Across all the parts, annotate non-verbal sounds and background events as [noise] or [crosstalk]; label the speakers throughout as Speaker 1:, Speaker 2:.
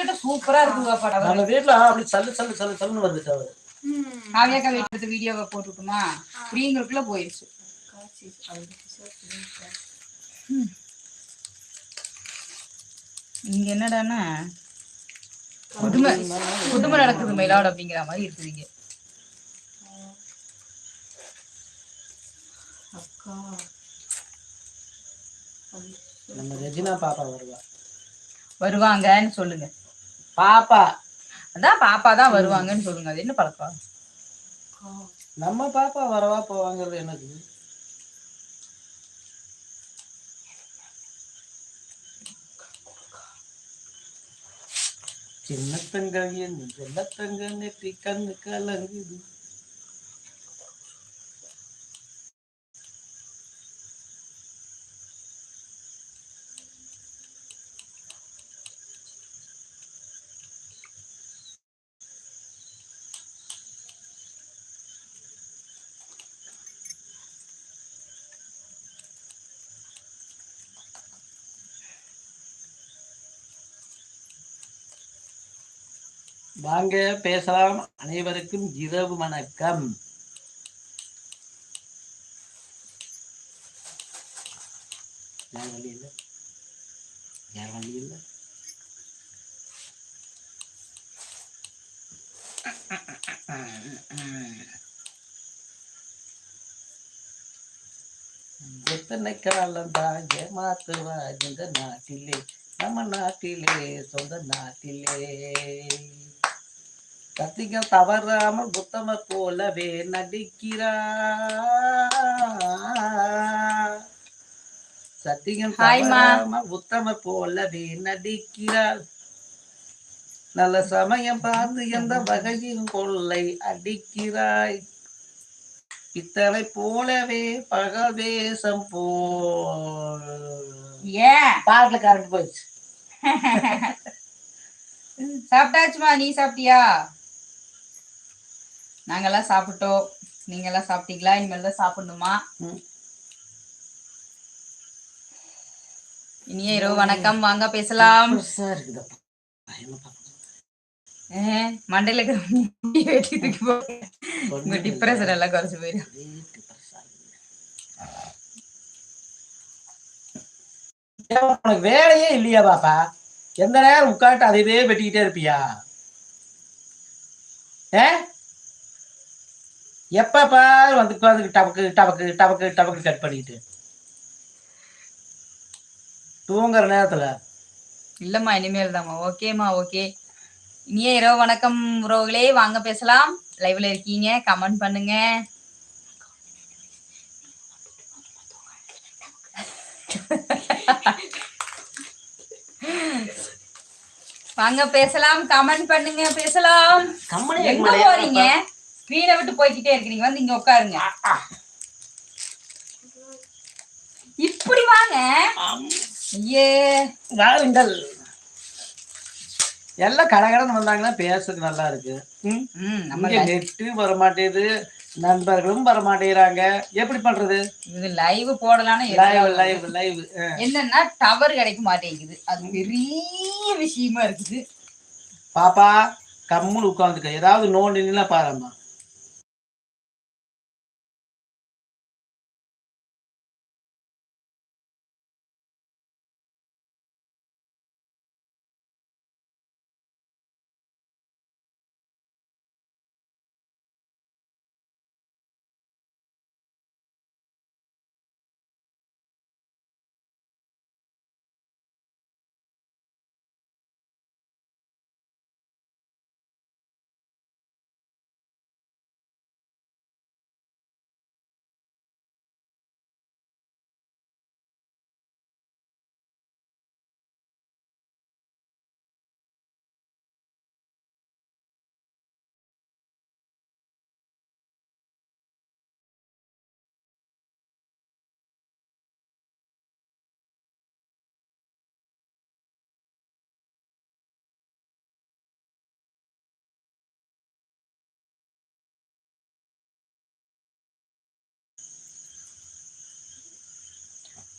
Speaker 1: கிட்ட சூப்பரா இருக்கு
Speaker 2: நம்ம அப்படி சல்லு சல்லு சல்லு சல்லுன்னு வருது அவரு
Speaker 1: வீடியோவை போட்டுட்டுமா அப்படிங்கிறதுக்குள்ள போயிருச்சு இங்க என்னடானா புதுமை புதுமை நடக்குது மயிலாடு அப்படிங்கிற மாதிரி இருக்குதுங்க
Speaker 2: நம்ம பாப்பா வருவா
Speaker 1: வருவாங்கன்னு சொல்லுங்க பாப்பா அதான் பாப்பா தான் வருவாங்கன்னு சொல்லுங்க அது என்ன பழக்கம்
Speaker 2: நம்ம பாப்பா வரவா போவாங்கிறது என்னது சின்ன தங்கவியன் வெள்ளத்தங்க நெற்றி கண்ணு கலங்குது வாங்க பேசலாம் அனைவருக்கும் இரவு வணக்கம் எத்தனை காலம் ஏமாத்துவா இந்த நாட்டிலே நம்ம நாட்டிலே சொந்த நாட்டிலே கத்திக்க தவறாமல் புத்தம போலவே நடிக்கிறார் சத்தியம்
Speaker 1: தவறாமல்
Speaker 2: புத்தம போலவே நடிக்கிறார் நல்ல சமயம் பார்த்து எந்த வகையின் கொள்ளை அடிக்கிறாய் இத்தனை போலவே பகல் வேஷம் போல் பாட்டுல கரண்ட் போயிடுச்சு
Speaker 1: [laughs] சாப்பிட்டாச்சுமா நீ சாப்பிட்டியா நாங்கெல்லாம் சாப்பிட்டோம் நீங்க எல்லாம் சாப்பிட்டீங்களா இனிமேல் தான் சாப்பிடணுமா இனிய இரவு வணக்கம் வாங்க பேசலாம் மண்டையில வெட்டிட்டுக்கு போங்க டிப்ரெஷன் எல்லாம் குறைச்சு போயிடும்
Speaker 2: உனக்கு வேலையே இல்லையா பாப்பா எந்த நேரம் உட்காந்து அதையவே வெட்டிக்கிட்டே இருப்பியா ஏ எப்போ பார் வந்து உட்காந்து டபக்கு டபக்கு டபக்கு டபக்கு கட் பண்ணிக்கிட்டு தூங்குற நேரத்தில்
Speaker 1: இல்லைம்மா இனிமேல் தாம்மா ஓகேம்மா ஓகே இனிய இரவு வணக்கம் உறவுகளே வாங்க பேசலாம் லைவ்ல இருக்கீங்க கமெண்ட் பண்ணுங்க வாங்க பேசலாம் கமெண்ட் பண்ணுங்க பேசலாம் எங்க போறீங்க மீனை விட்டு போய்கிட்டே இருக்கிறீங்க வந்து இங்க உட்காருங்க இப்படி வாங்க
Speaker 2: ஐயே எல்லாம் கடகடன் வந்தாங்கன்னா பேசுறதுக்கு நல்லா இருக்கு நம்ம நெட்டு மாட்டேது நண்பர்களும் வர மாட்டேறாங்க எப்படி பண்றது
Speaker 1: இது லைவ் போடலாம்னு
Speaker 2: லைவ் லைவ் லைவ்
Speaker 1: என்னன்னா டவர் கிடைக்க மாட்டேங்குது அது பெரிய விஷயமா இருக்குது
Speaker 2: பாப்பா கம்முன்னு உட்காந்துக்க ஏதாவது நோண்டினா பாருமா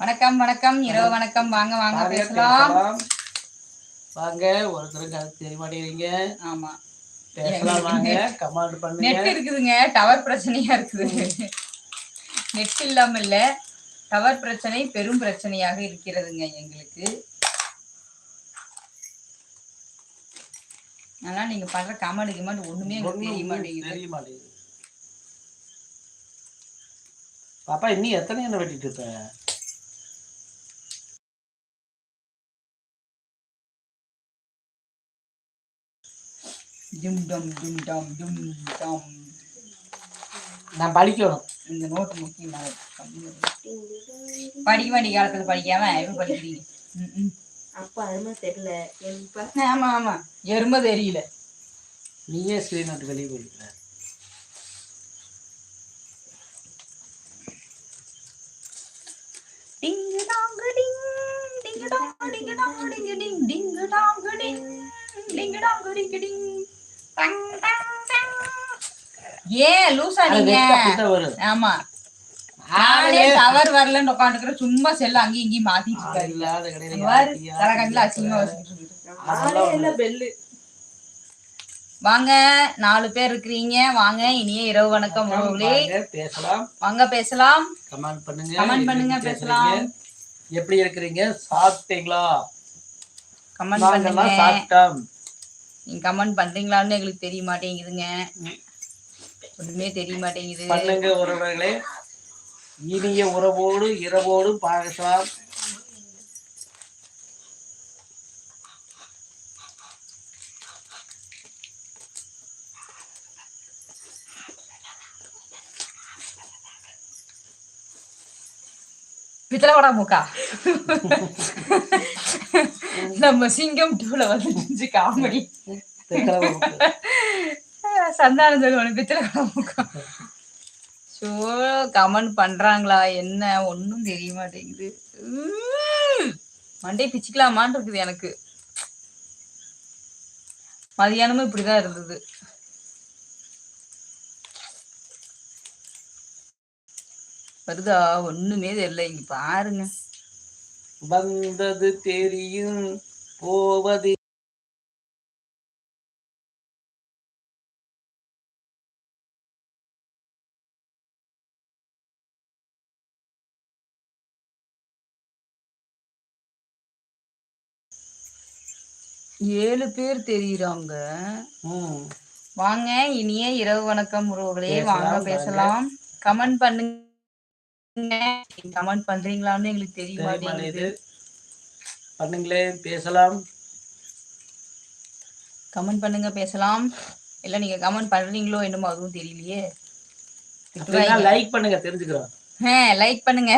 Speaker 1: வணக்கம் வணக்கம் இரவு வணக்கம் வாங்க வாங்க பேசலாம்
Speaker 2: வாங்க ஒருத்தருக்கு அது தெரிய மாட்டேங்கிறீங்க ஆமா பேசலாம் வாங்க கமெண்ட் பண்ணுங்க
Speaker 1: நெட் இருக்குதுங்க டவர் பிரச்சனையா இருக்குது நெட் இல்லாம இல்ல டவர் பிரச்சனை பெரும் பிரச்சனையாக இருக்கிறதுங்க எங்களுக்கு ஆனா நீங்க பண்ற கமெண்ட் கிமெண்ட் ஒண்ணுமே தெரிய மாட்டேங்குது தெரிய மாட்டேங்குது
Speaker 2: பாப்பா இன்னும் எத்தனை என்ன வெட்டிட்டு இருப்பேன் டும் டம் டும் டம் டும் டம் நான் படிக்கணும் இந்த நோட்டு முக்கியமான
Speaker 1: படிக்க வேண்டிய காலத்துல படிக்காம எப்படி படிக்கிறீங்க
Speaker 3: அப்ப அருமை தெரியல
Speaker 1: ஆமா ஆமா எருமை தெரியல
Speaker 2: நீயே வெளியே
Speaker 1: டிங்கு டிங்கு லூசா நீங்க வரலன்னு சும்மா செல்ல மாத்திட்டு வாங்க நாலு பேர் இருக்கிறீங்க வாங்க இனிய இரவு வணக்கம் பேசலாம் வாங்க பேசலாம்
Speaker 2: கமெண்ட் பண்ணுங்க
Speaker 1: கமெண்ட் பண்ணுங்க பேசலாம்
Speaker 2: எப்படி இருக்கிறீங்க சாப்பிட்டீங்களா கமெண்ட் பண்ணுங்க
Speaker 1: நீங்க கமெண்ட் பண்றீங்களான்னு எங்களுக்கு தெரிய மாட்டேங்குதுங்க ஒண்ணுமே தெரிய மாட்டேங்குது
Speaker 2: பண்ணுங்க உறவுகளே இனிய உறவோடு இரவோடு பாகலாம்
Speaker 1: பித்தளை வடா மூக்கா நம்ம சிங்கம் டூல வந்து காமெடி சந்தானம் சொல்லுவானு பித்திரகாமுகம் ஷோ கமெண்ட் பண்றாங்களா என்ன ஒன்னும் தெரிய மாட்டேங்குது மண்டே பிச்சுக்கலாமான் இருக்குது எனக்கு மதியானமும் இப்படிதான் இருந்தது வருதா ஒண்ணுமே தெரியல இங்க பாருங்க
Speaker 2: வந்தது தெரியும் போவது
Speaker 1: ஏழு பேர் தெரியுறாங்க வாங்க இனிய இரவு வணக்கம் உறவுகளே வாங்க பேசலாம் கமெண்ட் பண்ணுங்க கமெண்ட் பண்றீங்களான்னு எங்களுக்கு தெரிய மாட்டேங்குது
Speaker 2: பண்ணுங்களேன் பேசலாம்
Speaker 1: கமெண்ட் பண்ணுங்க பேசலாம் இல்ல நீங்க கமெண்ட் பண்றீங்களோ என்னமோ அதுவும் தெரியலையே
Speaker 2: லைக் பண்ணுங்க தெரிஞ்சுக்கிறோம்
Speaker 1: லைக் பண்ணுங்க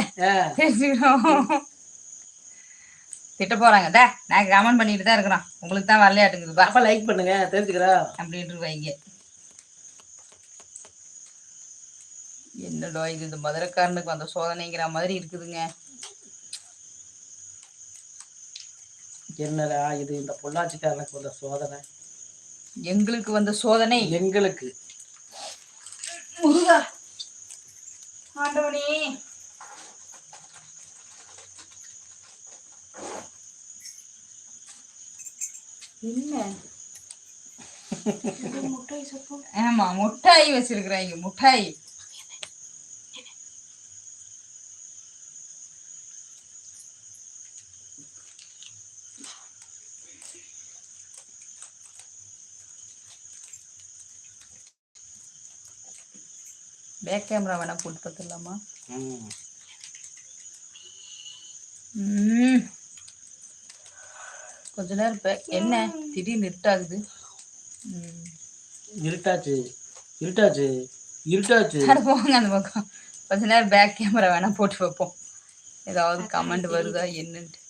Speaker 1: தெரிஞ்சுக்கிறோம் திட்ட போறாங்க தா நான் கமெண்ட் பண்ணிட்டு தான் இருக்கிறோம் உங்களுக்கு தான் வரலையாட்டுங்குதுப்பா
Speaker 2: அப்ப லைக் பண்ணுங்க தெரிஞ்சுக்கிறோம் அப்படின்ட்டு வைங்க
Speaker 1: என்னடா இது இந்த மதுரைக்காரனுக்கு அந்த சோதனைங்கிற மாதிரி இருக்குதுங்க
Speaker 2: என்னடா இது இந்த பொள்ளாச்சிக்காரனுக்கு வந்த சோதனை
Speaker 1: எங்களுக்கு வந்த சோதனை எங்களுக்கு முருகா ஆண்டவனே என்ன [laughs] ஆமா முட்டாய் வச்சிருக்கிறாங்க முட்டாய் பேக் கேமரா ಅವನ போட்டு ಗೊತ್ತಿಲ್ಲಮ್ಮ கொஞ்ச நேரம் என்ன திடீர்னு இருட்டாகுது
Speaker 2: இருட்டாச்சு இருட்டாச்சு இருட்டாச்சு போங்க அந்த
Speaker 1: பக்கம் கொஞ்ச நேரம் பேக் கேமரா வேணா போட்டு வைப்போம் ஏதாவது கமெண்ட் வருதா என்னன்ட்டு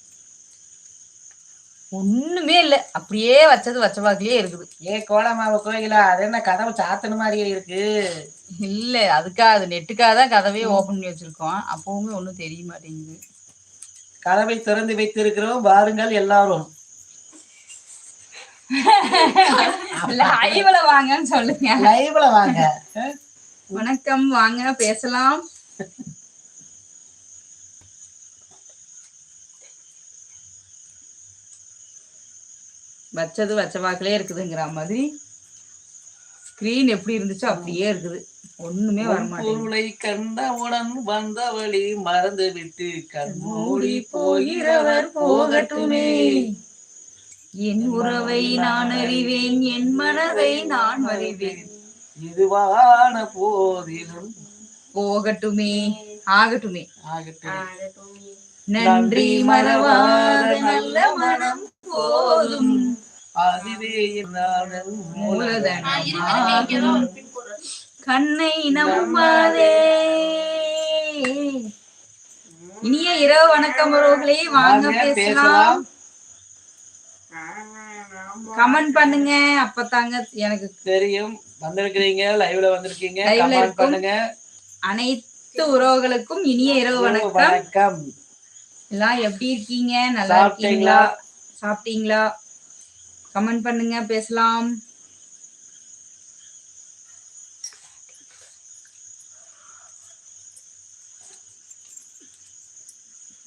Speaker 1: ஒண்ணுமே இல்ல அப்படியே வச்சது வச்ச வாக்கிலே இருக்குது
Speaker 2: ஏ கோலமாவ கோயிலா அது என்ன கதவை சாத்தன மாதிரியே இருக்கு
Speaker 1: இல்ல அதுக்காக அது நெட்டுக்காக தான் கதவையே ஓபன் பண்ணி வச்சிருக்கோம் அப்பவுமே ஒண்ணும் தெரிய மாட்டேங்குது
Speaker 2: கதவை திறந்து வைத்திருக்கிறோம் வாருங்கள் எல்லாரும்
Speaker 1: வாங்கன்னு சொல்லுங்க வாங்க வணக்கம் வாங்க பேசலாம் வச்சது வச்ச வாக்கிலே இருக்குதுங்கிற மாதிரி ஸ்கிரீன் எப்படி இருந்துச்சோ அப்படியே இருக்குது ஒண்ணுமே வரமாட்டேங்குது கண்ட உடன் வந்த வழி மறந்து விட்டு கண்மூடி போகிறவர் போகட்டுமே என் உறவை நான் அறிவேன் என் மனதை நான் அறிவேன்
Speaker 2: இதுவான போதிலும்
Speaker 1: போகட்டுமே ஆகட்டுமே ஆகட்டும் நன்றி மறவாத நல்ல மனம் போதும் அதுவே கண்ணை நம்பாதே இனிய இரவு வணக்கம் உறவுகளே வாங்க பேசலாம் கமெண்ட் பண்ணுங்க அப்பதாங்க எனக்கு
Speaker 2: தெரியும் வந்திருக்கீங்க லைவ்ல வந்திருக்கீங்க லைவ்ல
Speaker 1: பண்ணுங்க அனைத்து உறவுகளுக்கும் இனிய இரவு வணக்கம் எல்லாம் எப்படி இருக்கீங்க
Speaker 2: நல்லா இருக்கீங்களா
Speaker 1: சாப்பிட்டீங்களா கமெண்ட் பண்ணுங்க பேசலாம்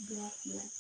Speaker 1: black black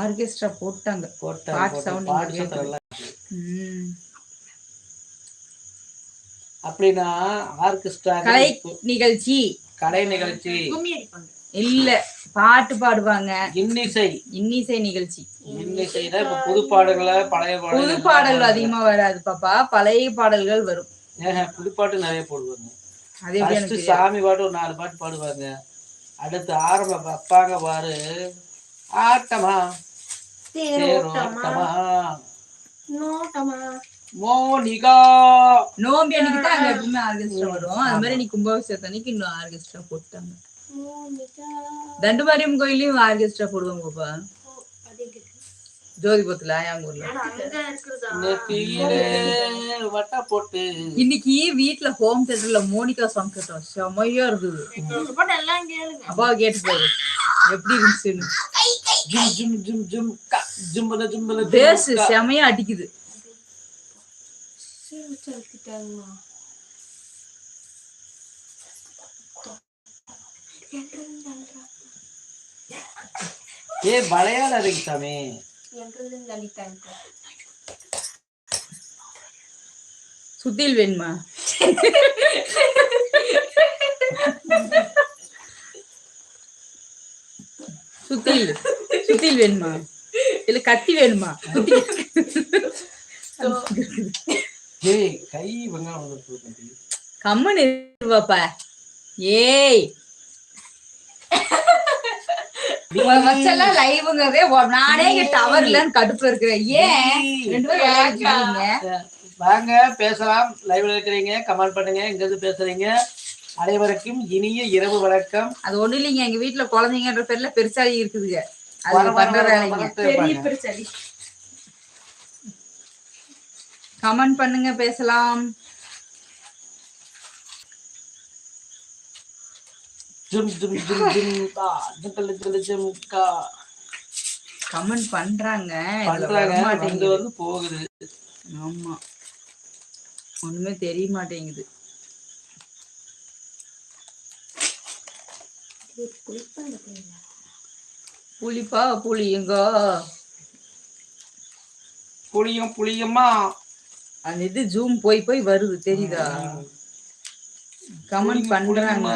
Speaker 1: ஆர்கெஸ்ட்ரா போட்டாங்க
Speaker 2: அப்படின்னா ஆர்கெஸ்ட்ரா
Speaker 1: கலை நிகழ்ச்சி
Speaker 2: கலை நிகழ்ச்சி
Speaker 1: இல்ல பாட்டு பாடுவாங்க இன்னிசை இன்னிசை நிகழ்ச்சி
Speaker 2: இன்னிசைல இப்ப புது பாடல்கள பழைய
Speaker 1: பாடல் புது பாடல்கள் அதிகமா வராது பாப்பா பழைய பாடல்கள் வரும்
Speaker 2: புது பாட்டு நிறைய போடுவாங்க அதே சாமி பாட்டு ஒரு நாலு பாட்டு பாடுவாங்க அடுத்து ஆரம்ப வைப்பாங்க பாரு ஆட்டமா
Speaker 3: தேரோட்டமா நோட்டமா
Speaker 2: மோனிகா
Speaker 1: அங்க எப்பவுமே ஆர்கெஸ்ட்ரா வரும் அது மாதிரி நீ கும்பாபிஷேகத்து அன்னைக்கு இன்னும் ஆர்கெஸ்ட்ரா போட்டாங்க தண்டுமாரியம் கோயிலையும் ஆர்கெஸ்ட்ரா போடுவாங்க பாப்பா ஜோதிபுரத்துல ஆயாங்கூர்ல இன்னைக்கு வீட்டுல ஹோம் தியேட்டர்ல மோனிகா சாங் கேட்டோம் செமையா இருக்குது அப்பா கேட்டு போது எப்படி
Speaker 2: இருந்துச்சு ஜிம்
Speaker 1: செமையா அடிக்குது
Speaker 2: ஏ வளையாட இருக்கு சாமி சுத்தில் லலிதா
Speaker 1: வேணுமா சுத்தில் சுத்தில் வேணுமா இல்ல கத்தி வேணுமா [laughs] கம்மன் இருப்பாப்பா ஏய் டவர்ல கடுப்பு இருக்கிறேன் ஏன் ரெண்டு
Speaker 2: வாங்க பேசலாம் லைவ்ல இருக்கிறீங்க கமெண்ட் பண்ணுங்க எங்க இருந்து பேசுறீங்க அனைவருக்கும் இனிய இரவு வணக்கம்
Speaker 1: அது ஒண்ணு இல்லைங்க எங்க வீட்டுல குழந்தைங்கன்ற பேர்ல பெருசாலி இருக்குதுங்க கமெண்ட் பண்ணுங்க பேசலாம்
Speaker 2: ஜும் ஜும் ஜும் ஜும் கா ஜுக்கல ஜுக்கல ஜும்
Speaker 1: கா கமெண்ட் பண்றாங்க பண்றாங்க இது வந்து போகுது ஆமா ஒண்ணுமே தெரிய மாட்டேங்குது புலிப்பா புளியுங்க
Speaker 2: புளியும் புளியுமா
Speaker 1: அந்த இது ஜூம் போய் போய் வருது தெரியுதா கமெண்ட் பண்றாங்க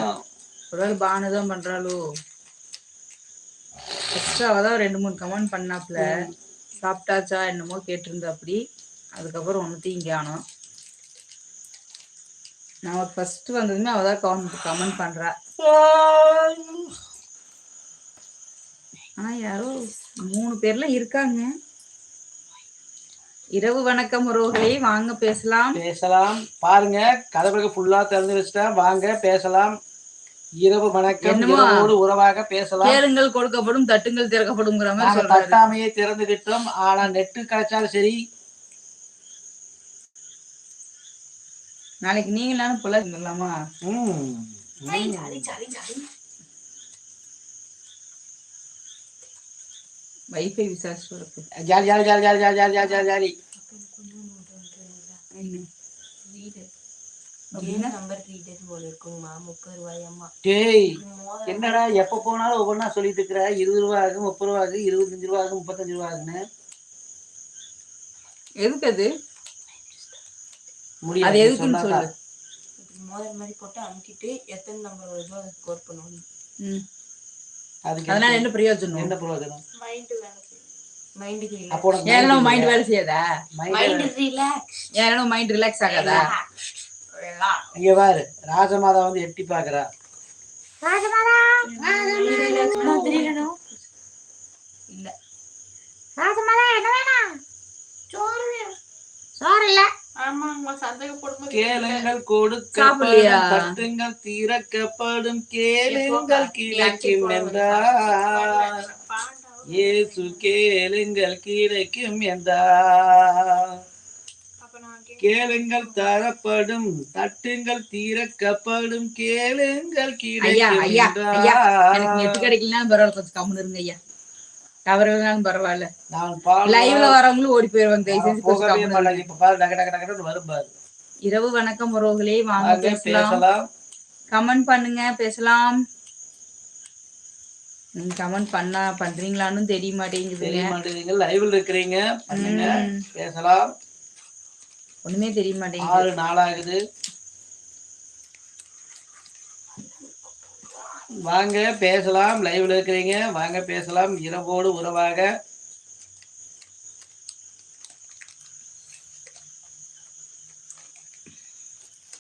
Speaker 1: ஒருவேளை பானு தான் பண்றாளோ எக்ஸ்ட்ராவாக தான் ரெண்டு மூணு கமெண்ட் பண்ணாப்புல சாப்பிட்டாச்சா என்னமோ கேட்டிருந்தா அப்படி அதுக்கப்புறம் ஒன்றுத்தையும் இங்கே ஆனோம் நான் ஃபர்ஸ்ட் வந்ததுமே அவள் தான் கவர்மெண்ட் கமெண்ட் பண்றா ஆனால் யாரோ மூணு பேர்லாம் இருக்காங்க இரவு வணக்கம் உறவுகளை வாங்க பேசலாம்
Speaker 2: பேசலாம் பாருங்க கதை ஃபுல்லாக திறந்து வச்சுட்டேன் வாங்க பேசலாம் இரவு
Speaker 1: வணக்கம்
Speaker 2: உறவாக பேசலாம்
Speaker 1: கேளுங்கள் கொடுக்கப்படும் தட்டுங்கள் திறக்கப்படும்
Speaker 2: தட்டாமையை திறந்து விட்டோம் ஆனா நெட்டு கிடைச்சாலும் சரி
Speaker 1: நாளைக்கு நீங்களான பிள்ளைங்களாமா வைஃபை விசாரிச்சு
Speaker 2: jolly jolly jolly jolly jolly jolly jolly jolly டேய் என்னடா எப்ப போனாலும் ஒவ்வொன்னா சொல்லிட்டு இருக்கிற இருபது ரூபா ஆகும் முப்பது ரூபா ஆகும் இருபத்தஞ்சு ரூபா ஆகும் முப்பத்தஞ்சு ரூபா
Speaker 1: எதுக்கு அது அது எதுக்குன்னு
Speaker 3: மாதிரி போட்டு அமுக்கிட்டு எத்தனை நம்பர் வருதோ அதுக்கு கோட்
Speaker 1: அதனால என்ன பிரயோஜனம் என்ன மைண்ட் வேலை மைண்டுக்கு மைண்ட் மைண்ட் ரிலாக்ஸ் ஆகாதா
Speaker 2: இங்க பாரு ராஜமாதா வந்து எட்டி பாக்குறா
Speaker 3: இல்ல ராஜமாதா என்ன வேணாம்
Speaker 2: கேளுங்கள்
Speaker 1: கொடுக்கப்படும்
Speaker 2: தீரக்கப்படும் கேளுங்கள் கிடைக்கும் என்றார் கேளுங்கள் கிடைக்கும் என்றார் கேளுங்கள் தரப்படும் தட்டுங்கள் தீரக்கப்படும் கேளுங்கள்
Speaker 1: நெட்டு கிடைக்கலனா பரவாயில்ல கொஞ்சம் கம்முன்னு இருங்க ஐயா பரவாயில்ல
Speaker 2: லைவ்ல வரவங்களும் ஓடி போயிருவாங்க
Speaker 1: இரவு வணக்கம் உறவுகளே வாங்க பேசலாம் கமெண்ட் பண்ணுங்க பேசலாம் நீங்க கமெண்ட் பண்ணா பண்றீங்களான்னு தெரிய
Speaker 2: மாட்டேங்குது லைவ்ல இருக்கிறீங்க பேசலாம்
Speaker 1: ஒண்ணுமே தெரிய மாட்டேங்குது
Speaker 2: ஆறு ஆகுது வாங்க பேசலாம் லைவ்ல இருக்கிறீங்க வாங்க பேசலாம் இரவோடு உறவாக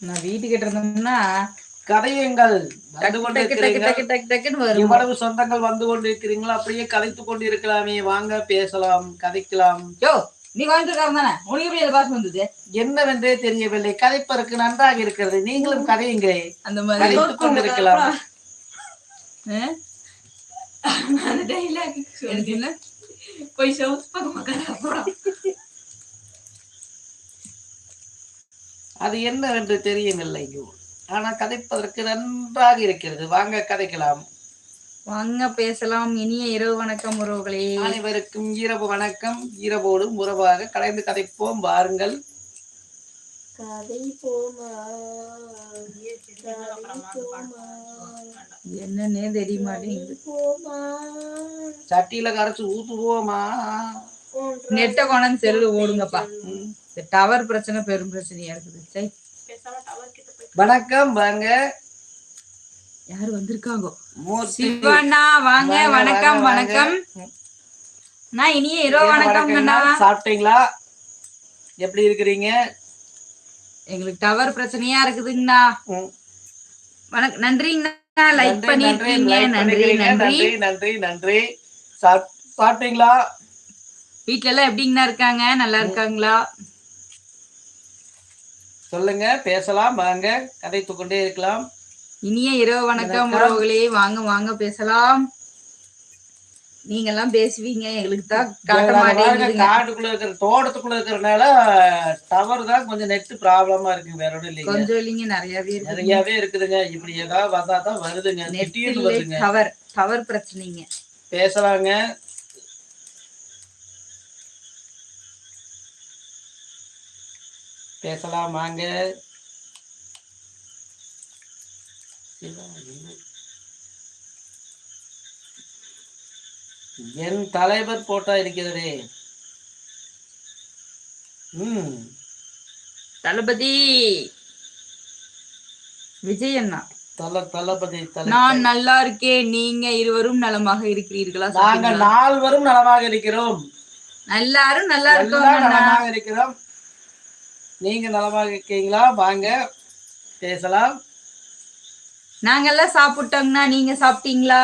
Speaker 1: நான் வீட்டு கிட்ட
Speaker 2: கதையுங்கள் இவ்வளவு சொந்தங்கள் வந்து இருக்கிறீங்களோ அப்படியே கதைத்து கொண்டு இருக்கலாமே வாங்க பேசலாம் கதைக்கலாம்
Speaker 1: யோ நீ கோயம்புத்தூர்காரன் தானே உனக்கு எப்படி பாஸ் வந்தது
Speaker 2: என்னவென்றே தெரியவில்லை கதைப்பதற்கு நன்றாக இருக்கிறது நீங்களும் கதையுங்களே அந்த மாதிரி கொண்டிருக்கலாம்
Speaker 1: என்ன போய்
Speaker 2: அது என்னவென்று தெரியவில்லை ஆனா கதைப்பதற்கு நன்றாக இருக்கிறது வாங்க கதைக்கலாம்
Speaker 1: வாங்க பேசலாம் இனிய இரவு வணக்கம் உறவுகளே
Speaker 2: அனைவருக்கும் இரவு வணக்கம் ஈரவோடும் உறவாக கலைந்து கதைப்போம் வாருங்கள்
Speaker 1: என்னன்னே தெரியுமா
Speaker 2: சட்டியில கரைச்சு ஊத்துவோமா
Speaker 1: நெட்ட கோணம் செல்லு ஓடுங்கப்பா இந்த டவர் பிரச்சனை பெரும் பிரச்சனையா இருக்குது
Speaker 2: வணக்கம் வாங்க
Speaker 1: யார் வந்திருக்காங்க சிவண்ணா வாங்க வணக்கம் வணக்கம் நான் இனிய இரவு வணக்கம் சாப்பிட்டீங்களா
Speaker 2: எப்படி இருக்கிறீங்க
Speaker 1: எங்களுக்கு டவர் பிரச்சனையா இருக்குதுங்கண்ணா வணக்கம் நன்றிங்கண்ணா லைக் பண்ணிருக்கீங்க
Speaker 2: நன்றி நன்றி நன்றி நன்றி சாப்பிட்டீங்களா
Speaker 1: வீட்ல எல்லாம் எப்படிங்கண்ணா இருக்காங்க நல்லா இருக்காங்களா
Speaker 2: சொல்லுங்க பேசலாம் வாங்க கதை தூக்கொண்டே இருக்கலாம்
Speaker 1: இனிய இரவு வணக்கம் உறவுகளே வாங்க வாங்க பேசலாம் நீங்க எல்லாம் பேசுவீங்க எங்களுக்கு தான்
Speaker 2: காட்ட காட்டுக்குள்ள இருக்கிற தோட்டத்துக்குள்ள இருக்கிறனால டவர் தான் கொஞ்சம் நெட் ப்ராப்ளமா இருக்கு வேற ஒன்றும் இல்லைங்க
Speaker 1: கொஞ்சம் இல்லைங்க நிறையவே
Speaker 2: நிறையவே இருக்குதுங்க இப்படி ஏதாவது வந்தா தான் வருதுங்க
Speaker 1: நெட்டியும் வருதுங்க டவர் டவர் பிரச்சனைங்க
Speaker 2: பேசலாங்க பேசலாமாங்க என் தலைவர் போட்டா இருக்கிறதே
Speaker 1: உம் தளபதி விஜய் அண்ணா
Speaker 2: தல தளபதி
Speaker 1: நான் நல்லா இருக்கேன் நீங்க இருவரும் நலமாக இருக்கிறீர்களா
Speaker 2: நாங்க நால்வரும் நலமாக இருக்கிறோம்
Speaker 1: எல்லாரும் நல்லா இருக்கோம் நலமாக இருக்கிறோம்
Speaker 2: நீங்க நலமாக இருக்கீங்களா வாங்க பேசலாம்
Speaker 1: நாங்கெல்லாம் சாப்பிட்டோம்னா நீங்க சாப்பிட்டீங்களா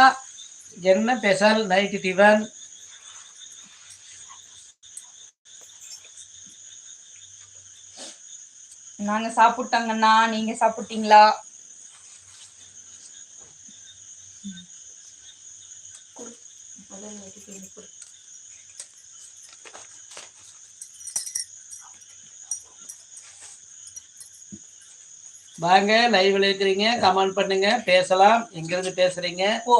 Speaker 2: என்ன ஸ்பெஷல் நைட்டு டிஃபன்
Speaker 1: நாங்க சாப்பிட்டோங்கண்ணா நீங்க சாப்பிட்டீங்களா
Speaker 2: வாங்க லைவ்ல இருக்கிறீங்க கமெண்ட் பண்ணுங்க பேசலாம் எங்க இருந்து பேசுறீங்க ஓ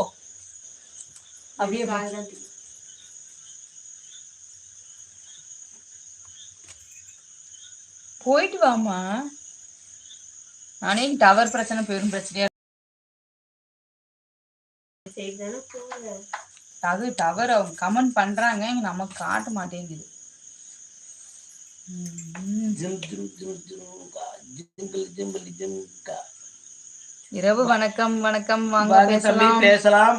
Speaker 3: அப்படியே
Speaker 1: போயிட்டு வாமா நானே டவர் பிரச்சனை பெரும் பிரச்சனையா அது டவர் அவங்க கமெண்ட் பண்றாங்க நமக்கு காட்ட மாட்டேங்குது இரவு வணக்கம் வணக்கம்
Speaker 2: வாங்க பேசலாம் பேசலாம்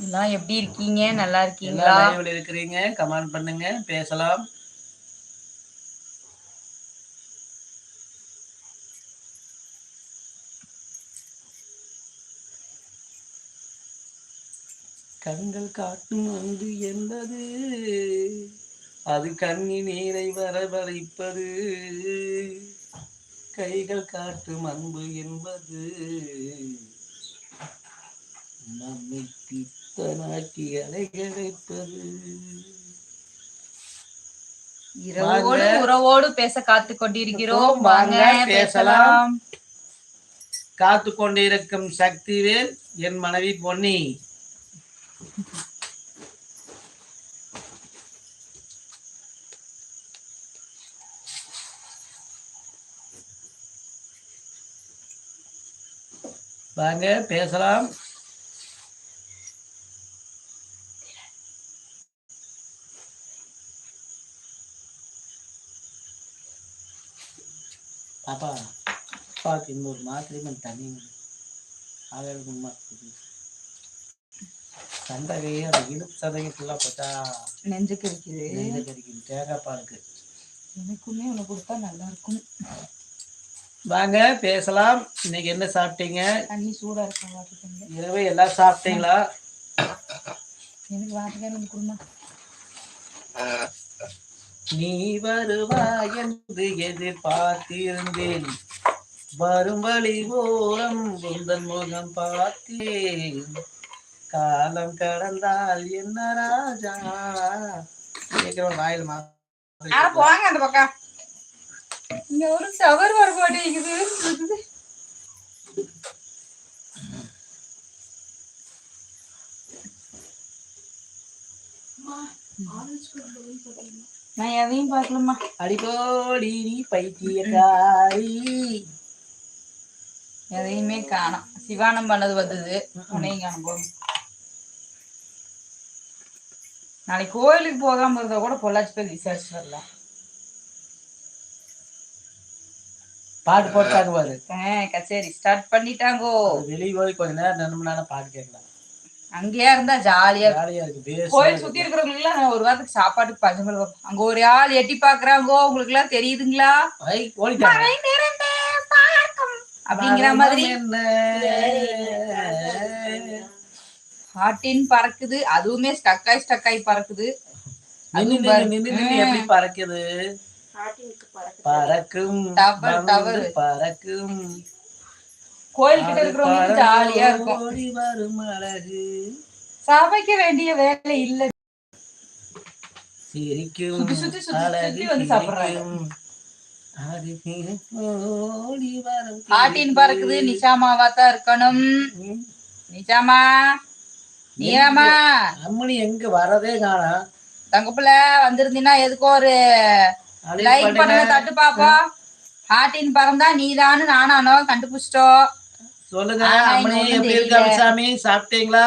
Speaker 1: எல்லாம் எப்படி இருக்கீங்க நல்லா இருக்கீங்களா
Speaker 2: இருக்கிறீங்க கமெண்ட் பண்ணுங்க பேசலாம் கண்கள் காட்டும் அன்பு என்பது அது கண்ணி நீரை வரவழைப்பது கைகள் காட்டும் அன்பு என்பது நம்மை பித்தனாக்கி அலைகழைப்பது
Speaker 1: இரவோடு உறவோடு பேச காத்து கொண்டிருக்கிறோம்
Speaker 2: வாங்க பேசலாம் காத்து கொண்டிருக்கும் சக்திவேல் என் மனைவி பொன்னி வாங்க பேசலாம் பாப்பா அப்பாவுக்கு இன்னொரு மாத்திரையும் தண்ணி ஆக மாத்திரை சந்தகை அந்த இழுப்பு சந்தகை ஃபுல்லாக பார்த்தா
Speaker 1: நெஞ்சு கறிக்குது நெஞ்சு கறிக்குது தேங்காய்ப்பா இருக்கு எனக்குமே
Speaker 2: ஒன்று கொடுத்தா நல்லா இருக்கும் வாங்க பேசலாம் இன்னைக்கு என்ன சாப்பிட்டீங்க தண்ணி சூடா இருக்கும் இரவு எல்லாம் சாப்பிட்டீங்களா எனக்கு வாட்டர் கேன் நீ வருவாய் என்று எதிர்பார்த்திருந்தேன் வரும் வழி ஓரம் முந்தன் முகம் பார்த்தேன் காலம் கடந்தால் என்ன ராஜா கேட்கிறோம் வாயில்
Speaker 1: போங்க அந்த பக்கம் இங்க ஒரு சவர் வர மாட்டேங்குது நான் எதையும் பார்க்கலம்மா அடிக்கோடி நீ பைத்தியக்காரி எதையுமே காணும் சிவானம் பண்ணது வந்தது உன்னையும் காணும் போதும் நாளைக்கு கோயிலுக்கு போகாம இருந்தா கூட பொள்ளாச்சி போய் விசாரிச்சு வரலாம்
Speaker 2: பாட்டு போட்டாங்க
Speaker 1: கச்சேரி ஸ்டார்ட் பண்ணிட்டாங்கோ
Speaker 2: வெளியே போய் கொஞ்ச நேரம் நின்னும்னால பாட்டு கேட்கலாம்
Speaker 1: அங்கேயா இருந்தா ஜாலியா ஜாலியா இருக்கு கோயில் சுத்தி இருக்கிறவங்களுக்கு எல்லாம் ஒரு வாரத்துக்கு சாப்பாட்டுக்கு பசங்கள் அங்க ஒரு ஆள் எட்டி பாக்குறாங்கோ உங்களுக்கு எல்லாம் தெரியுதுங்களா அப்படிங்கிற மாதிரி ஹார்டின் பறக்குது அதுவுமே ஸ்டக்காய் ஸ்டக்காய் பறக்குது
Speaker 2: எப்படி பறக்குது பறக்கும் டவர் டவர் பறக்கும்
Speaker 1: கோயில் கிட்ட இருக்கிறவங்க ஜாலியா இருக்கும் அழகு சமைக்க வேண்டிய வேலை இல்ல
Speaker 2: சிரிக்கும் சுத்தி சுத்தி சுத்தி வந்து சாப்பிடுறாங்க
Speaker 1: பறக்குது நிஷாமாவா தான் இருக்கணும் நிஷாமா நீலாமா
Speaker 2: அம்மணி எங்க வரதே காணா
Speaker 1: தங்கப்புல வந்திருந்தீனா எதுக்கோ ஒரு லைக் பண்ணுங்க தட்டு பாப்போம் ஹார்டின் பறந்தா நீதான்னு நானானோ கண்டுபிடிச்சிட்டோம்
Speaker 2: சொல்லுங்க அம்மணி எப்படி இருக்காங்க சாமி சாப்பிட்டீங்களா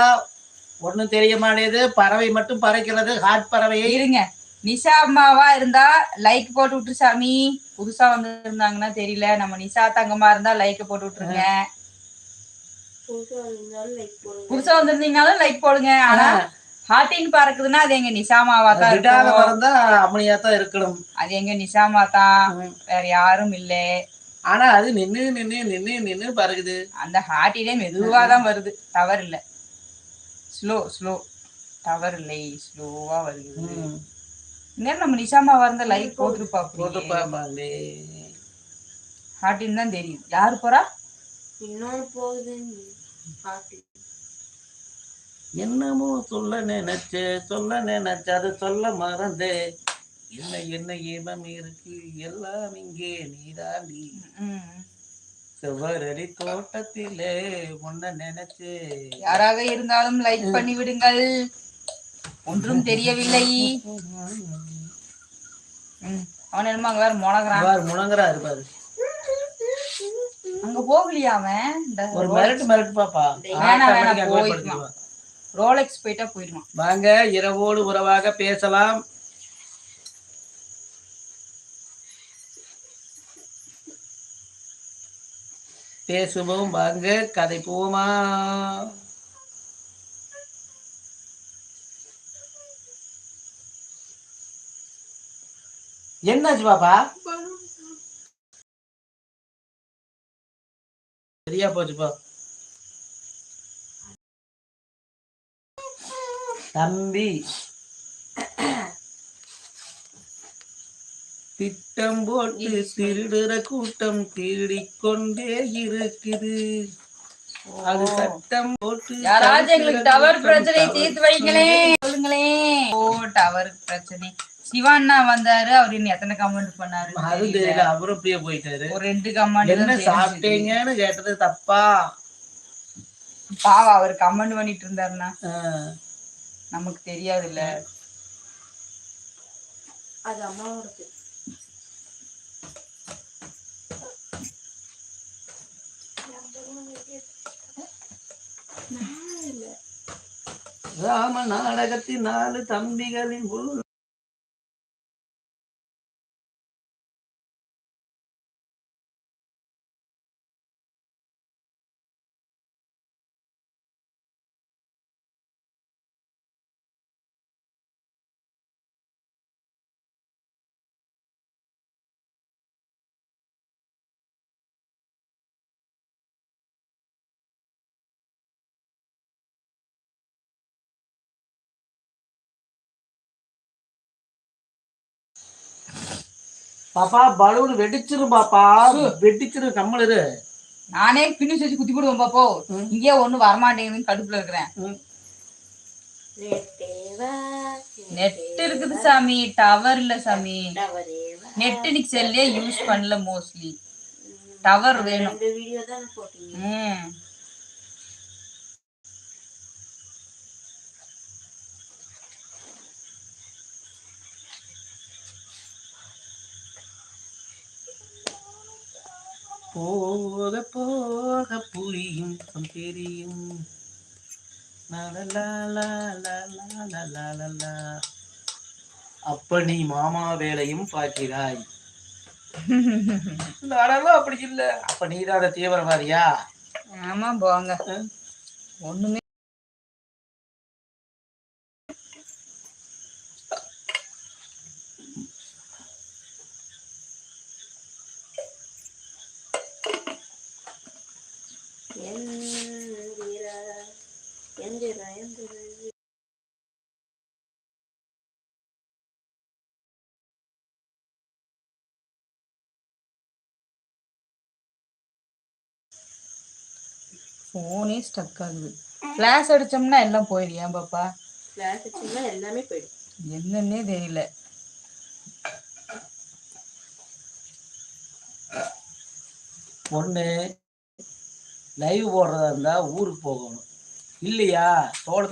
Speaker 2: ஒண்ணும் தெரிய மாட்டேது பறவை மட்டும் பறக்கிறது ஹார்ட் பறவையை
Speaker 1: இருங்க நிஷா அம்மாவா இருந்தா லைக் போட்டு விட்டுரு சாமி புதுசா வந்து இருந்தாங்கன்னா தெரியல நம்ம நிஷா தங்கமா இருந்தா லைக் போட்டு விட்டுருங்க புதுசா வந்திருந்தீங்கனாலும் லைக் போடுங்க ஆனா ஹார்டின் பறக்குதுன்னா அது எங்க நிஷாமாவா
Speaker 2: தான் விடாத அம்மனியா தான் இருக்கணும்
Speaker 1: அது எங்க நிஷாமா தான் வேற யாரும் இல்ல
Speaker 2: ஆனா அது நின்னு நின்னு நின்னு நின்னு பறக்குது
Speaker 1: அந்த ஹார்ட்டிலே மெதுவா தான் வருது டவர் இல்ல ஸ்லோ ஸ்லோ டவர் இல்லை ஸ்லோவா வருது நேரம் நம்ம நிஷாமா வரந்த லைக் போட்டுருப்பா போட்டுருப்பா ஹாட்டின்னு தான் தெரியும் யாரு போறா இன்னும் போகுது
Speaker 2: பாட்டு என்னமோ சொல்ல நினைச்சு சொல்ல நினைச்சு அது சொல்ல மறந்து என்ன என்ன ஏமம் இருக்கு எல்லாம் இங்கே நீதாண்டி செவ்வரடி தோட்டத்திலே உன்ன நினைச்சு
Speaker 1: யாராக இருந்தாலும் லைக் பண்ணி விடுங்கள் ஒன்றும் தெரியவில்லை அவன் என்னமா அங்க வேற முழங்குறான் முழங்குறா இருப்பாரு அங்க போகலையா அவன்
Speaker 2: ஒரு மிரட்டு மிரட்டு பாப்பா
Speaker 1: ரோலெக்ஸ் போயிட்டா போயிடுவான்
Speaker 2: வாங்க இரவோடு உறவாக பேசலாம் பேசுவோம் வாங்க கதை போவோமா என்னாச்சு பாப்பா ஃப்ரீயா போச்சுப்பா தம்பி திட்டம் போட்டு திருடுற கூட்டம் திருடிக்கொண்டே இருக்குது அது
Speaker 1: சட்டம் போட்டு யாராச்சும் எங்களுக்கு டவர் பிரச்சனை தீர்த்து வைங்களேன் சொல்லுங்களேன் ஓ டவர் பிரச்சனை சிவாண்ணா வந்தாரு அவர் இன்னும் எத்தனை கமெண்ட் பண்ணாரு
Speaker 2: அது தெரியல அவரும் அப்படியே போயிட்டாரு ஒரு ரெண்டு கமெண்ட் என்ன சாப்பிட்டீங்கன்னு கேட்டது தப்பா
Speaker 1: பாவா அவர் கமெண்ட் பண்ணிட்டு இருந்தாருன்னா நமக்கு தெரியாது இல்ல அது அம்மாவோட
Speaker 2: நாடகத்தின் நாலு தம்பிகளின் உள் பாப்பா பலூன் வெடிச்சிரு பாப்பா வெடிச்சிரு கம்மல் இரு
Speaker 1: நானே பின்னு வச்சு குத்தி போடுவோம் பாப்போ இங்கேயே ஒண்ணு வரமாட்டேங்குதுன்னு கடுப்புல இருக்கிறேன் நெட் இருக்குது சாமி டவர் இல்ல சாமி நெட் நீ செல்லே யூஸ் பண்ணல மோஸ்ட்லி டவர் வேணும்
Speaker 2: போக போக புரியும் தெரியும் அப்ப நீ மாமா வேலையும் பார்க்கிறாய் அப்படி இல்ல அப்ப நீதான் தீவிரவாதியா
Speaker 1: ஆமா போங்க ஒண்ணுமே போனே ஸ்டக் ஆகுது கிளாஸ் அடிச்சோம்னா எல்லாம் போயிடும் ஏன் பாப்பா
Speaker 3: கிளாஸ் அடிச்சோம்னா எல்லாமே போயிடும்
Speaker 1: என்னன்னே தெரியல
Speaker 2: ஒன்று லைவ் போடுறதா இருந்தா ஊருக்கு போகணும் இல்லையா தோட்டத்தில்